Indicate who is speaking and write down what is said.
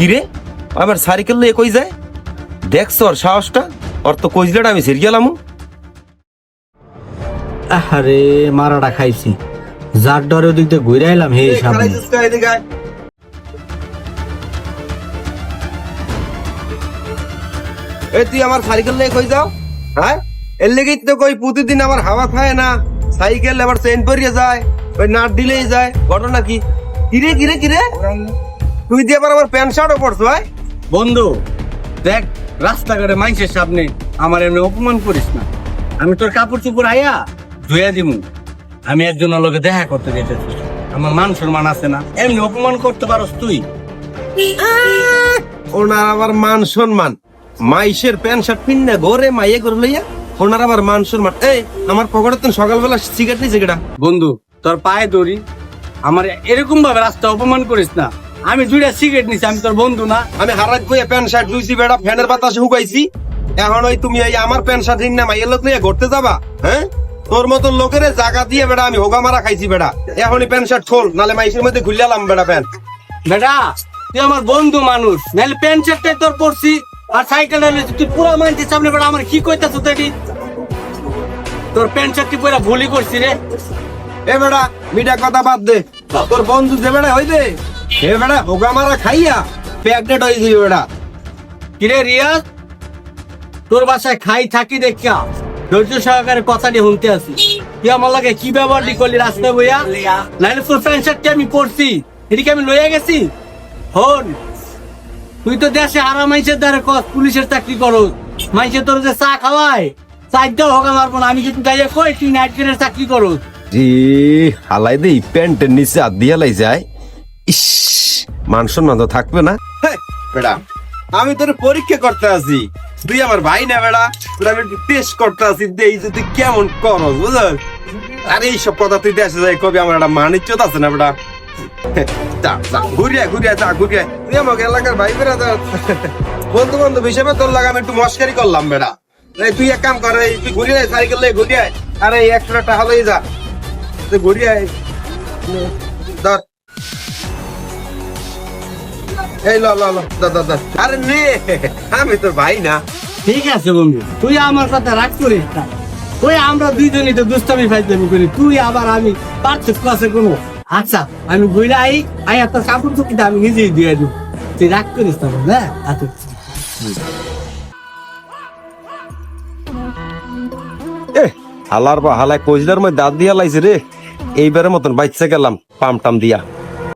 Speaker 1: কিরে আমার সাইকেল লয়ে কই যায়? দেখছ ওর সাহসটা? ওর তো কইজলাটা আমি সেরে গেলাম
Speaker 2: আরে মারাটা খাইছি। যার ডরে ওদিক দিয়ে ঘুরে আইলাম হে সামনে
Speaker 1: এই তুই আমার সাইকেল লয়ে কই যাও? হ্যাঁ? এর লেগেই তো কই প্রতিদিন আমার হাওয়া খায় না। সাইকেল আবার চেন পরিয়ে যায় ওই নাট দিলেই যায়। ঘটনা কি? কিরে কিরে কিরে? তুই দিয়ে আবার আমার প্যান্ট শার্টও পড়ছো ভাই
Speaker 2: বন্ধু দেখ রাস্তাঘাটে মানুষের সামনে আমার এমনি অপমান করিস না। আমি তোর কাপড় চুপড় আইয়া ধুয়া দিমু। আমি একজনের লোকে দেখা করতে যেতেছি। আমার মান সম্মান আছে না। এমনি অপমান করতে পারস তুই?
Speaker 1: ওনার আবার মান সম্মান। মাইসের প্যান্ট শার্ট পিন্না ঘরে মাইয়ে করে লইয়া ওনার আবার মান সম্মান। এই আমার পকেটে তো সকালবেলা সিগারেট নিয়েছে
Speaker 2: বন্ধু তোর পায়ে দড়ি। আমার এরকম ভাবে রাস্তা অপমান করিস না। আমি দুইটা সিগারেট নিছি আমি তোর বন্ধু না।
Speaker 1: আমি হারাত বইয়া প্যান্ট শার্ট ধুইছি বেড়া ফ্যানের বাতাসে হুকাইছি এখন ওই তুমি এই আমার প্যান্ট শার্ট না মাইয়ের লোক নিয়ে ঘুরতে যাবা হ্যাঁ? তোর মতন লোকের জায়গা দিয়ে বেড়া আমি হোগা মারা খাইছি বেড়া এখনই প্যান্ট শার্ট খোল নালে মাইসের মধ্যে ঘুরলাম বেড়া প্যান্ট।
Speaker 2: বেটা তুই আমার বন্ধু মানুষ নাহলে প্যান্ট শার্টটাই তোর পরছি আর সাইকেল তুই পুরো মানছিস সামনে বেড়া আমার কি কইতাছ তুই তোর প্যান্ট শার্টটি পুরো ভুলই করছি রে।
Speaker 1: এ বেড়া মিঠা কথা বাদ দে। তোর বন্ধু যে বেড়া হইবে? এ বেড়া হোগা মারা খাইয়া প্যাকডেট হয়ে যাবে বেড়া।
Speaker 2: কিরে রিয়াজ তোর বাসায় খাই থাকি দেখা ধৈর্য সহকারে কথাটি শুনতে আছি তুই আমার লাগে কি ব্যবহার করলি রাস্তায় বইয়া? প্যান্ট শার্টটি আমি পরছি এদিকে আমি লইয়া গেছি? হন তুই তো দেশে হারা মাইসের দ্বারা কস পুলিশের চাকরি করো মাইসে তোর যে চা খাওয়ায় চারটা হোক আমার বোন আমি কিন্তু গাইয়া কই তুই নাইট চাকরি করো
Speaker 1: জি হালাই দেই প্যান্টের নিচে হাত দিয়ে লাই যায়। ইস। মান সম্মান তো থাকবে না। বেড়া, আমি তোর পরীক্ষা করতে আছি তুই আমার ভাই না, বেড়া। তোর আমি টেস্ট করতে আছি দেই যে তুই কেমন করস, বুঝল? আরে এইসব কথা তুই দেশে যাই কবি, আমার একটা মানিজ্যত আছে না, বেড়া? যা যা, ঘুরিয়া ঘুরিয়া, যা, ঘুরিয়া। তুই আমাকে এলাকার ভাই বেড়া বন্ধু বান্ধব হিসেবে তোর লাগা আমি একটু মস্কারি করলাম, বেড়া। তুই এক কাম কর তুই ঘুরিয়ে সাইকেল ঘুরিয়ে আরে একশো টাকা হলেই যা। তুই ঘুরিয়ে এই ল ল ল ধর ধর আরে নে আমি তোর ভাই না।
Speaker 2: ঠিক আছে বন্ধু তুই আমার সাথে রাগ করিস না। তুই আমরা দুইজনই তো দুষ্টামি ফাইজলামি করি তুই আবার আমি পার্থক্য আছে কোনো। আচ্ছা আমি ঘুরে আই আই একটা কাপড় চুকিটা আমি নিজেই দিয়ে দিব তুই রাগ করিস না হ্যাঁ? আচ্ছা
Speaker 1: এ হালার বা হালায় কইজলার মধ্যে দাঁত দিয়া লাইছে রে। এইবারের মতন বাইচে গেলাম পাম টাম দিয়া।